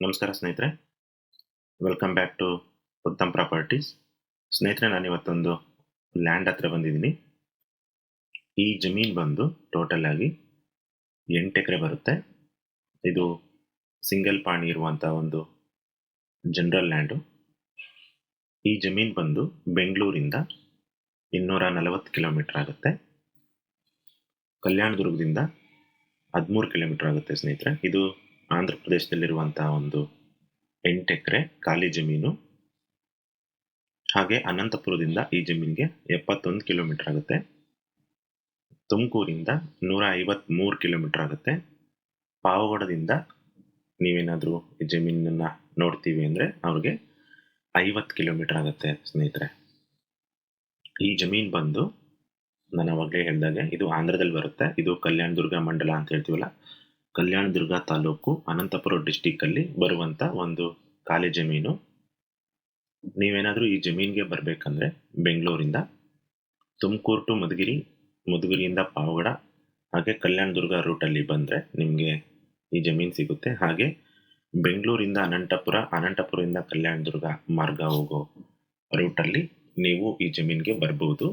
ನಮಸ್ಕಾರ ಸ್ನೇಹಿತರೆ. Welcome back to Uttam properties ಸ್ನೇಹಿತರೆ, ನಾನು ಇವತ್ತೊಂದು ಲ್ಯಾಂಡ್ ಹತ್ರ ಬಂದಿದ್ದೀನಿ. ಈ ಜಮೀನ್ ಬಂದು ಟೋಟಲ್ ಆಗಿ ಎಂಟು ಎಕರೆ ಬರುತ್ತೆ. ಇದು ಸಿಂಗಲ್ ಪಾಣಿ ಇರುವಂಥ ಒಂದು ಜನರಲ್ ಲ್ಯಾಂಡು ಈ ಜಮೀನ್ ಬಂದು ಬೆಂಗಳೂರಿಂದ ಇನ್ನೂರ ನಲವತ್ತು ಕಿಲೋಮೀಟರ್ ಆಗುತ್ತೆ. ಕಲ್ಯಾಣದುರ್ಗದಿಂದ ಹದಿಮೂರು ಕಿಲೋಮೀಟರ್ ಆಗುತ್ತೆ ಸ್ನೇಹಿತರೆ. ಇದು ಆಂಧ್ರ ಪ್ರದೇಶದಲ್ಲಿರುವಂತಹ ಒಂದು ಎಂಟು ಎಕರೆ ಖಾಲಿ ಜಮೀನು. ಹಾಗೆ ಅನಂತಪುರದಿಂದ ಈ ಜಮೀನಿಗೆ ಎಪ್ಪತ್ತೊಂದು ಕಿಲೋಮೀಟರ್ ಆಗುತ್ತೆ. ತುಮಕೂರಿಂದ ನೂರ ಐವತ್ತ್ಮೂರು ಕಿಲೋಮೀಟರ್ ಆಗುತ್ತೆ. ಪಾವಗಡದಿಂದ ನೀವೇನಾದರೂ ಈ ಜಮೀನನ್ನು ನೋಡ್ತೀವಿ ಅಂದರೆ ಅವ್ರಿಗೆ ಐವತ್ತು ಕಿಲೋಮೀಟರ್ ಆಗುತ್ತೆ ಸ್ನೇಹಿತರೆ. ಈ ಜಮೀನು ಬಂದು ನಾನು ಅವಾಗಲೇ ಹೇಳಿದಾಗೆ ಇದು ಆಂಧ್ರದಲ್ಲಿ ಬರುತ್ತೆ. ಇದು ಕಲ್ಯಾಣ ದುರ್ಗ ಮಂಡಲ ಅಂತ ಹೇಳ್ತೀವಲ್ಲ ಕಲ್ಯಾಣದುರ್ಗ ತಾಲೂಕು ಅನಂತಪುರ ಡಿಸ್ಟಿಕ್ಕಲ್ಲಿ ಬರುವಂಥ ಒಂದು ಖಾಲಿ ಜಮೀನು. ನೀವೇನಾದರೂ ಈ ಜಮೀನಿಗೆ ಬರಬೇಕಂದ್ರೆ ಬೆಂಗಳೂರಿಂದ ತುಮಕೂರು ಟು ಮಧುಗಿರಿ ಮಧುಗಿರಿಯಿಂದ ಪಾವಗಡ, ಹಾಗೆ ಕಲ್ಯಾಣದುರ್ಗ ರೂಟಲ್ಲಿ ಬಂದರೆ ನಿಮಗೆ ಈ ಜಮೀನು ಸಿಗುತ್ತೆ. ಹಾಗೆ ಬೆಂಗಳೂರಿಂದ ಅನಂತಪುರ, ಅನಂತಪುರದಿಂದ ಕಲ್ಯಾಣದುರ್ಗ ಮಾರ್ಗ ಹೋಗೋ ರೂಟಲ್ಲಿ ನೀವು ಈ ಜಮೀನಿಗೆ ಬರ್ಬೋದು.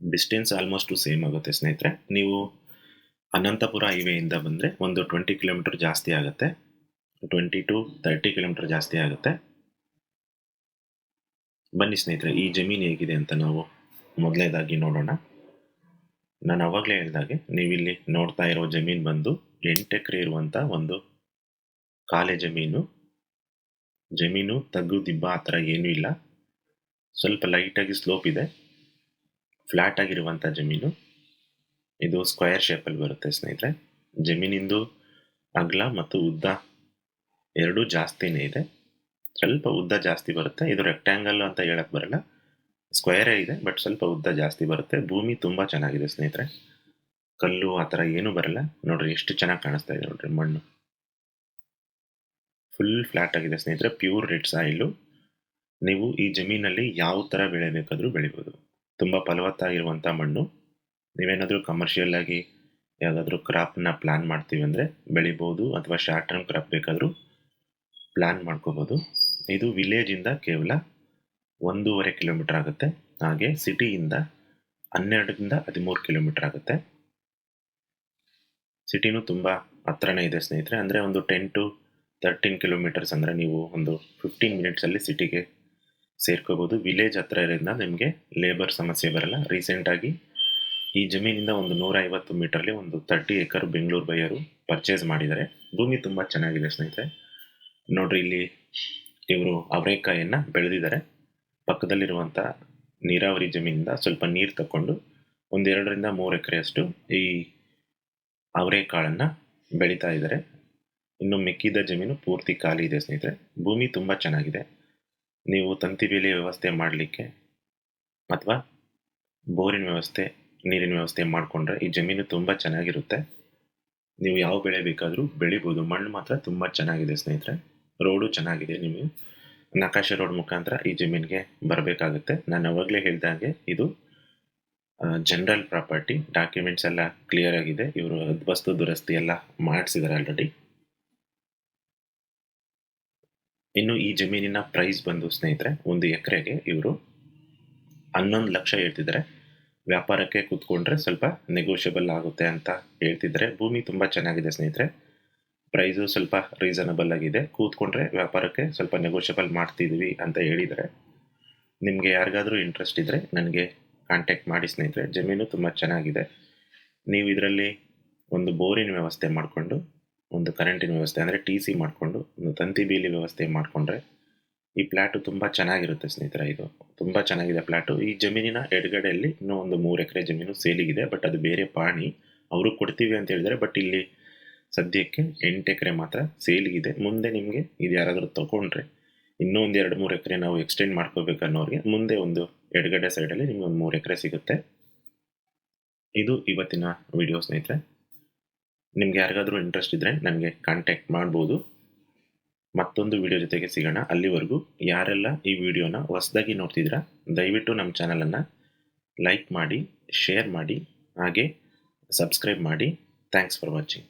ಡಿಸ್ಟೆನ್ಸ್ ಆಲ್ಮೋಸ್ಟ್ ಸೇಮ್ ಆಗುತ್ತೆ ಸ್ನೇಹಿತರೆ. ನೀವು ಅನಂತಪುರ ಹೈವೇಯಿಂದ ಬಂದರೆ ಒಂದು ಟ್ವೆಂಟಿ ಕಿಲೋಮೀಟರ್ ಜಾಸ್ತಿ ಆಗುತ್ತೆ. ಟ್ವೆಂಟಿ ಟು ತರ್ಟಿ ಕಿಲೋಮೀಟರ್ ಜಾಸ್ತಿ ಆಗುತ್ತೆ. ಬನ್ನಿ ಸ್ನೇಹಿತರೆ, ಈ ಜಮೀನು ಹೇಗಿದೆ ಅಂತ ನಾವು ಮೊದಲನೇದಾಗಿ ನೋಡೋಣ. ನಾನು ಅವಾಗಲೇ ಹೇಳಿದಾಗೆ, ನೀವಿಲ್ಲಿ ನೋಡ್ತಾ ಇರೋ ಜಮೀನು ಬಂದು ಎಂಟು ಎಕರೆ ಇರುವಂಥ ಒಂದು ಕಾಲೆ ಜಮೀನು. ಜಮೀನು ತಗ್ಗು ದಿಬ್ಬ ಆ ಥರ ಏನೂ ಇಲ್ಲ. ಸ್ವಲ್ಪ ಲೈಟಾಗಿ ಸ್ಲೋಪ್ ಇದೆ. ಫ್ಲ್ಯಾಟ್ ಆಗಿರುವಂಥ ಜಮೀನು. ಇದು ಸ್ಕ್ವೇರ್ ಶೇಪಲ್ಲಿ ಬರುತ್ತೆ ಸ್ನೇಹಿತರೆ. ಜಮೀನಿಂದು ಅಗಲ ಮತ್ತು ಉದ್ದ ಎರಡೂ ಜಾಸ್ತಿನೇ ಇದೆ. ಸ್ವಲ್ಪ ಉದ್ದ ಜಾಸ್ತಿ ಬರುತ್ತೆ. ಇದು ರೆಕ್ಟ್ಯಾಂಗಲ್ ಅಂತ ಹೇಳಕ್ಕೆ ಬರಲ್ಲ. ಸ್ಕ್ವೇರೇ ಇದೆ ಬಟ್ ಸ್ವಲ್ಪ ಉದ್ದ ಜಾಸ್ತಿ ಬರುತ್ತೆ. ಭೂಮಿ ತುಂಬ ಚೆನ್ನಾಗಿದೆ ಸ್ನೇಹಿತರೆ. ಕಲ್ಲು ಆ ಥರ ಏನೂ ಬರಲ್ಲ. ನೋಡ್ರಿ ಎಷ್ಟು ಚೆನ್ನಾಗಿ ಕಾಣಿಸ್ತಾ ಇದೆ ನೋಡ್ರಿ ಮಣ್ಣು. ಫುಲ್ ಫ್ಲ್ಯಾಟ್ ಆಗಿದೆ ಸ್ನೇಹಿತರೆ ಪ್ಯೂರ್ ರೆಡ್ ಸಾಯಿಲು ನೀವು ಈ ಜಮೀನಲ್ಲಿ ಯಾವ ಥರ ಬೆಳೆ ಬೇಕಾದರೂ ಬೆಳಿಬೋದು. ತುಂಬ ಫಲವತ್ತಾಗಿರುವಂಥ ಮಣ್ಣು. ನೀವೇನಾದರೂ ಕಮರ್ಷಿಯಲ್ ಆಗಿ ಯಾವುದಾದ್ರೂ ಕ್ರಾಪ್ನ ಪ್ಲ್ಯಾನ್ ಮಾಡ್ತೀವಿ ಅಂದರೆ ಬೆಳಿಬೋದು ಅಥವಾ ಶಾರ್ಟ್ ಟರ್ಮ್ ಕ್ರಾಪ್ ಬೇಕಾದರೂ ಪ್ಲ್ಯಾನ್ ಮಾಡ್ಕೋಬೋದು. ಇದು ವಿಲೇಜಿಂದ ಕೇವಲ ಒಂದೂವರೆ ಕಿಲೋಮೀಟರ್ ಆಗುತ್ತೆ. ಹಾಗೆ ಸಿಟಿಯಿಂದ ಹನ್ನೆರಡರಿಂದ ಹದಿಮೂರು ಕಿಲೋಮೀಟರ್ ಆಗುತ್ತೆ. ಸಿಟಿನೂ ತುಂಬ ಹತ್ರನೇ ಇದೆ ಸ್ನೇಹಿತರೆ. ಅಂದರೆ ಒಂದು ಟೆನ್ ಟು ತರ್ಟೀನ್ ಕಿಲೋಮೀಟರ್ಸ್ ಅಂದರೆ ನೀವು ಒಂದು ಫಿಫ್ಟೀನ್ ಮಿನಿಟ್ಸಲ್ಲಿ ಸಿಟಿಗೆ ಸೇರ್ಕೋಬೋದು. ವಿಲೇಜ್ ಹತ್ರ ಇರೋದ್ರಿಂದ ನಿಮಗೆ ಲೇಬರ್ ಸಮಸ್ಯೆ ಬರಲ್ಲ. ರೀಸೆಂಟಾಗಿ ಈ ಜಮೀನಿಂದ ಒಂದು ನೂರ ಐವತ್ತು ಮೀಟರ್ಲಿ ಒಂದು thirty acre Bengaluru buyer purchase ಮಾಡಿದ್ದಾರೆ. ಭೂಮಿ ತುಂಬ ಚೆನ್ನಾಗಿದೆ ಸ್ನೇಹಿತರೆ. ನೋಡ್ರಿ ಇಲ್ಲಿ ಇವರು ಅವರೆಕಾಯನ್ನು ಬೆಳೆದಿದ್ದಾರೆ. ಪಕ್ಕದಲ್ಲಿರುವಂಥ ನೀರಾವರಿ ಜಮೀನಿಂದ ಸ್ವಲ್ಪ ನೀರು ತಗೊಂಡು ಒಂದೆರಡರಿಂದ ಮೂರು ಎಕರೆಯಷ್ಟು ಈ ಅವರೆಕಾಳನ್ನು ಬೆಳೀತಾ ಇದ್ದಾರೆ. ಇನ್ನು ಮೆಕ್ಕಿದ ಜಮೀನು ಪೂರ್ತಿ ಖಾಲಿ ಇದೆ ಸ್ನೇಹಿತರೆ. ಭೂಮಿ ತುಂಬ ಚೆನ್ನಾಗಿದೆ. ನೀವು ತಂತಿ ಬೇಲಿ ವ್ಯವಸ್ಥೆ ಮಾಡಲಿಕ್ಕೆ ಅಥವಾ ಬೋರಿನ ವ್ಯವಸ್ಥೆ ನೀರಿನ ವ್ಯವಸ್ಥೆ ಮಾಡಿಕೊಂಡ್ರೆ ಈ ಜಮೀನು ತುಂಬ ಚೆನ್ನಾಗಿರುತ್ತೆ. ನೀವು ಯಾವ ಬೆಳೆ ಬೇಕಾದರೂ ಬೆಳಿಬೋದು. ಮಣ್ಣು ಮಾತ್ರ ತುಂಬ ಚೆನ್ನಾಗಿದೆ ಸ್ನೇಹಿತರೆ. ರೋಡು ಚೆನ್ನಾಗಿದೆ ನಿಮಗೆ. ನಕಾಶೆ ರೋಡ್ ಮುಖಾಂತರ ಈ ಜಮೀನಿಗೆ ಬರಬೇಕಾಗುತ್ತೆ. ನಾನು ಅವಾಗಲೇ ಹಾಗೆ ಇದು ಜನರಲ್ ಪ್ರಾಪರ್ಟಿ ಡಾಕ್ಯುಮೆಂಟ್ಸ್ ಎಲ್ಲ ಕ್ಲಿಯರ್ ಆಗಿದೆ. ಇವರು ವಸ್ತು ದುರಸ್ತಿ ಎಲ್ಲ ಮಾಡಿಸಿದ್ದಾರೆ ಆಲ್ರೆಡಿ ಇನ್ನು ಈ ಜಮೀನಿನ ಪ್ರೈಸ್ ಬಂದು ಸ್ನೇಹಿತರೆ, ಒಂದು ಎಕರೆಗೆ ಇವರು ಹನ್ನೊಂದು ಲಕ್ಷ ಹೇಳ್ತಿದ್ದಾರೆ. ವ್ಯಾಪಾರಕ್ಕೆ ಕೂತ್ಕೊಂಡ್ರೆ ಸ್ವಲ್ಪ ನೆಗೋಷಿಯಬಲ್ ಆಗುತ್ತೆ ಅಂತ ಹೇಳ್ತಿದ್ದಾರೆ ಭೂಮಿ ತುಂಬ ಚೆನ್ನಾಗಿದೆ ಸ್ನೇಹಿತರೆ. ಪ್ರೈಸು ಸ್ವಲ್ಪ ರೀಸನಬಲ್ ಆಗಿದೆ. ಕೂತ್ಕೊಂಡ್ರೆ ವ್ಯಾಪಾರಕ್ಕೆ ಸ್ವಲ್ಪ ನೆಗೋಷಿಯಬಲ್ ಮಾಡ್ತಿದ್ವಿ ಅಂತ ಹೇಳಿದರೆ ನಿಮಗೆ ಯಾರಿಗಾದರೂ ಇಂಟ್ರೆಸ್ಟ್ ಇದ್ದರೆ ನನಗೆ ಕಾಂಟ್ಯಾಕ್ಟ್ ಮಾಡಿ ಸ್ನೇಹಿತರೆ. ಜಮೀನು ತುಂಬ ಚೆನ್ನಾಗಿದೆ. ನೀವು ಇದರಲ್ಲಿ ಒಂದು ಬೋರಿನ ವ್ಯವಸ್ಥೆ ಮಾಡಿಕೊಂಡು, ಒಂದು ಕರೆಂಟಿನ ವ್ಯವಸ್ಥೆ ಅಂದರೆ ಟಿ ಸಿ ಮಾಡಿಕೊಂಡು, ಒಂದು ತಂತಿ ಬೀಲಿ ವ್ಯವಸ್ಥೆ ಮಾಡಿಕೊಂಡ್ರೆ ಈ ಪ್ಲ್ಯಾಟು ತುಂಬ ಚೆನ್ನಾಗಿರುತ್ತೆ ಸ್ನೇಹಿತರ ಇದು. ತುಂಬ ಚೆನ್ನಾಗಿದೆ ಪ್ಲ್ಯಾಟು ಈ ಜಮೀನಿನ ಎಡಗಡೆಯಲ್ಲಿ ಇನ್ನೂ ಒಂದು ಮೂರು ಎಕರೆ ಜಮೀನು ಸೇಲಿಗಿದೆ, ಬಟ್ ಅದು ಬೇರೆ ಪಾಣಿ. ಅವರು ಕೊಡ್ತೀವಿ ಅಂತ ಹೇಳಿದರೆ ಬಟ್ ಇಲ್ಲಿ ಸದ್ಯಕ್ಕೆ ಎಂಟು ಎಕರೆ ಮಾತ್ರ ಸೇಲಿಗಿದೆ. ಮುಂದೆ ನಿಮಗೆ ಇದು ಯಾರಾದರೂ ತೊಗೊಂಡ್ರೆ ಇನ್ನೂ ಒಂದು ಎರಡು ಮೂರು ಎಕರೆ ನಾವು ಎಕ್ಸ್ಟೆಂಡ್ ಮಾಡ್ಕೋಬೇಕು ಅನ್ನೋರಿಗೆ ಮುಂದೆ ಒಂದು ಎಡಗಡೆ ಸೈಡಲ್ಲಿ ನಿಮಗೆ ಒಂದು ಮೂರು ಎಕರೆ ಸಿಗುತ್ತೆ. ಇದು ಇವತ್ತಿನ ವಿಡಿಯೋ ಸ್ನೇಹಿತರೆ. ನಿಮ್ಗೆ ಯಾರಿಗಾದರೂ ಇಂಟ್ರೆಸ್ಟ್ ಇದ್ದರೆ ನನಗೆ ಕಾಂಟ್ಯಾಕ್ಟ್ ಮಾಡ್ಬೋದು. ಮತ್ತೊಂದು ವಿಡಿಯೋ ಜೊತೆಗೆ ಸಿಗೋಣ. ಅಲ್ಲಿವರೆಗೂ ಯಾರೆಲ್ಲ ಈ ವಿಡಿಯೋನ ಹೊಸದಾಗಿ ನೋಡ್ತಿದ್ದೀರಾ, ದಯವಿಟ್ಟು ನಮ್ಮ ಚಾನಲನ್ನು ಲೈಕ್ ಮಾಡಿ ಶೇರ್ ಮಾಡಿ, ಹಾಗೆ ಸಬ್ಸ್ಕ್ರೈಬ್ ಮಾಡಿ. Thanks for watching